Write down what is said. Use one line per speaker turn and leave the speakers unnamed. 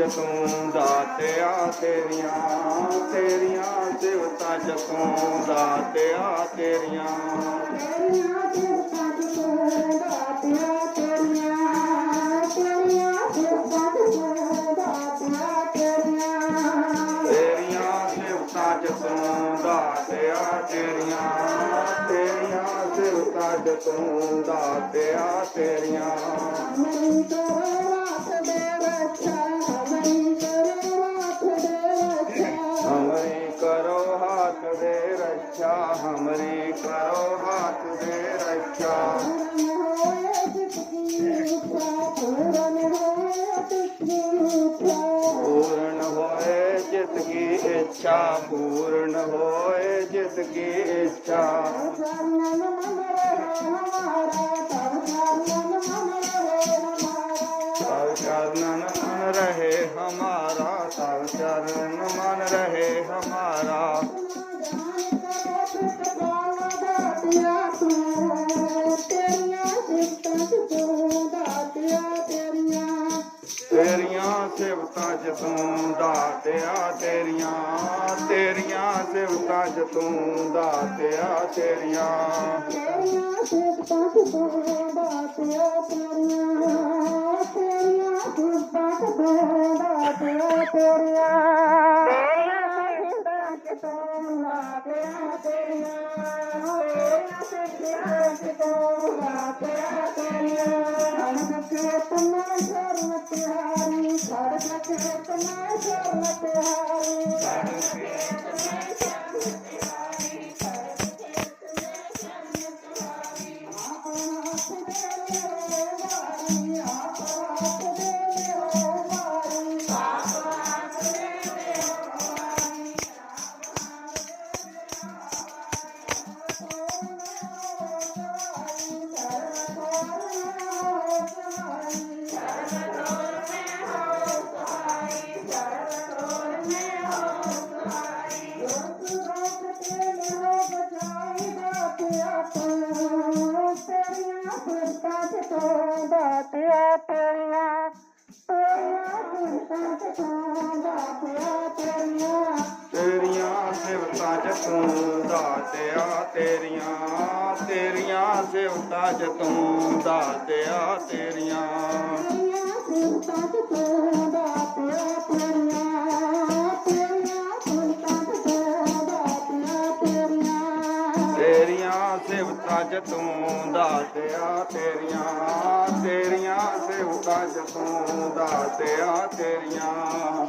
ਚ ਤੂੰ ਦਾਤਿਆ ਤੇਰੀਆਂ ਤੇਰੀਆਂ ਸਿਫਤਾਂ ਤੂੰ ਦਾਤਿਆ ਤੇਰੀਆਂ। ਤੇਰੀਆਂ ਸਿਫਤਾਂ ਤੂੰ ਦਾਤਿਆ ਤੇਰੀਆਂ ਤੇਰੀਆਂ ਸਿਫਤਾਂ ਤੂੰ ਦਾਤਿਆ ਤੇਰੀਆਂ। ਹਮਰੀ हरि करो हाथ दे रक्षा पूर्ण होए जित की इच्छा पूर्ण होए जित की इच्छा चरण मन रहे हमारा चरण मन रहे हमारा जतूंरियांरियांवता जूं दां तेरिया तेरिया सेता सया तेरिया तेरता दे तेरियां ਤੂੰ ਦਾਤਿਆ ਤੇਰੀਆਂ ਤੇਰੀਆਂ ਸਿਫਤਾਂ ਚ ਤੂੰ ਦਾਤਿਆ, ਤੇਰੀਆਂ ਤੇਰੀਆਂ ਸਿਫਤਾਂ ਚ ਤੂੰ ਦਾਤਿਆ, ਤੇਰੀਆਂ। ਤੇਰੀਆਂ ਸਿਫਤਾਂ ਚ ਤੂੰ ਦਾਤਿਆ। ਤੇਰੀਆਂ ਤੇਰੀਆਂ ਸਿਫਤਾਂ ਚ ਤੂੰ ਦਾਤਿਆ ਤੇਰੀਆਂ ਤੇਰੀਆਂ ਸਿਫਤਾਂ ਚ ਤੂੰ ਦਾਤਿਆ ਤੇਰੀਆਂ।